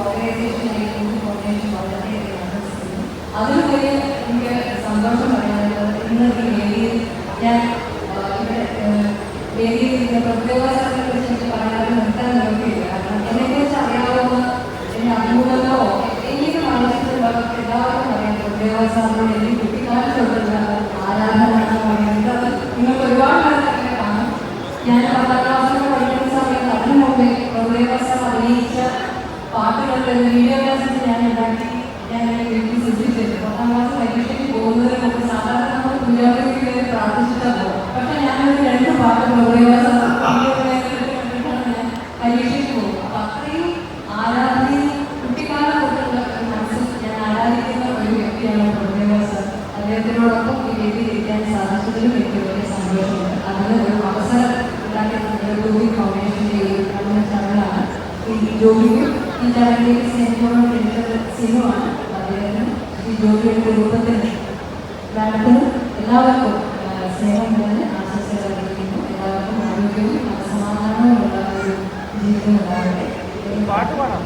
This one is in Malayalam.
ഓർഗനൈസേഷനെയും കോർഡിനേഷൻ വളരെയധികം ആകർഷിക്കുന്നു അതിലുപരി എനിക്ക് സന്തോഷം ഈ വേദിയിൽ ഞാൻ ഇവിടെ വേദിയിൽ ഇതിന്റെ പ്രത്യേകതകളെ കുറിച്ച് എനിക്ക് പറയാതെ നിർത്താൻ നോക്കിയില്ല കാരണം എന്നെക്കുറിച്ച് അറിയാവുന്ന എന്റെ അനുകൂലമോ എനിക്ക് മനസ്സിലുള്ളവർക്ക് എല്ലാവർക്കും അറിയാം പ്രത്യേകതകളെ എനിക്ക് ഞാൻ പറഞ്ഞ പാട്ടുകളുടെ വീഡിയോ കാസറ്റ് ഞാൻ ഉണ്ടാക്കി ഞാൻ എന്റെ വീട്ടിൽ സൂക്ഷിച്ചിരുന്നു പത്താം ക്ലാസ് പരീക്ഷയ്ക്ക് പോകുന്നതിന് മുമ്പ് സാധാരണ നമ്മൾ പൂജാപുരയ്ക്ക് കയറി പ്രാർത്ഥിച്ചിട്ടാണ് പോകും പക്ഷെ ഞാനൊരു രണ്ട് പാട്ട് പരീക്ഷയ്ക്ക് പോകും അപ്പൊ അത്രയും ആരാധനയും കുട്ടിക്കാലം തൊട്ടുള്ള മനസ്സിൽ ഞാൻ ആരാധിക്കുന്ന ഒരു വ്യക്തിയാണ് പ്രത്യേക സാർ അദ്ദേഹത്തിനോടൊപ്പം ഈ വേദിയിൽ ഇരിക്കാൻ സാധിച്ചതിലും എനിക്ക് വളരെ സന്തോഷമുണ്ട് ജോബിക്കും ഈ സ്നേഹത്തോളം ക്ഷണിച്ചത് സിനുവാണ് അദ്ദേഹത്തിന് ഈ ജോബിയുടെ രൂപത്തിൽ. മാഡത്തിന് എല്ലാവർക്കും സ്നേഹം തന്നെ ആശംസകൾ അറിയിക്കുന്നു എല്ലാവർക്കും ആരോഗ്യവും സമാധാനവും ഉള്ള ഒരു ജീവിതം ഉണ്ടാകട്ടെ താങ്ക് പാടാം.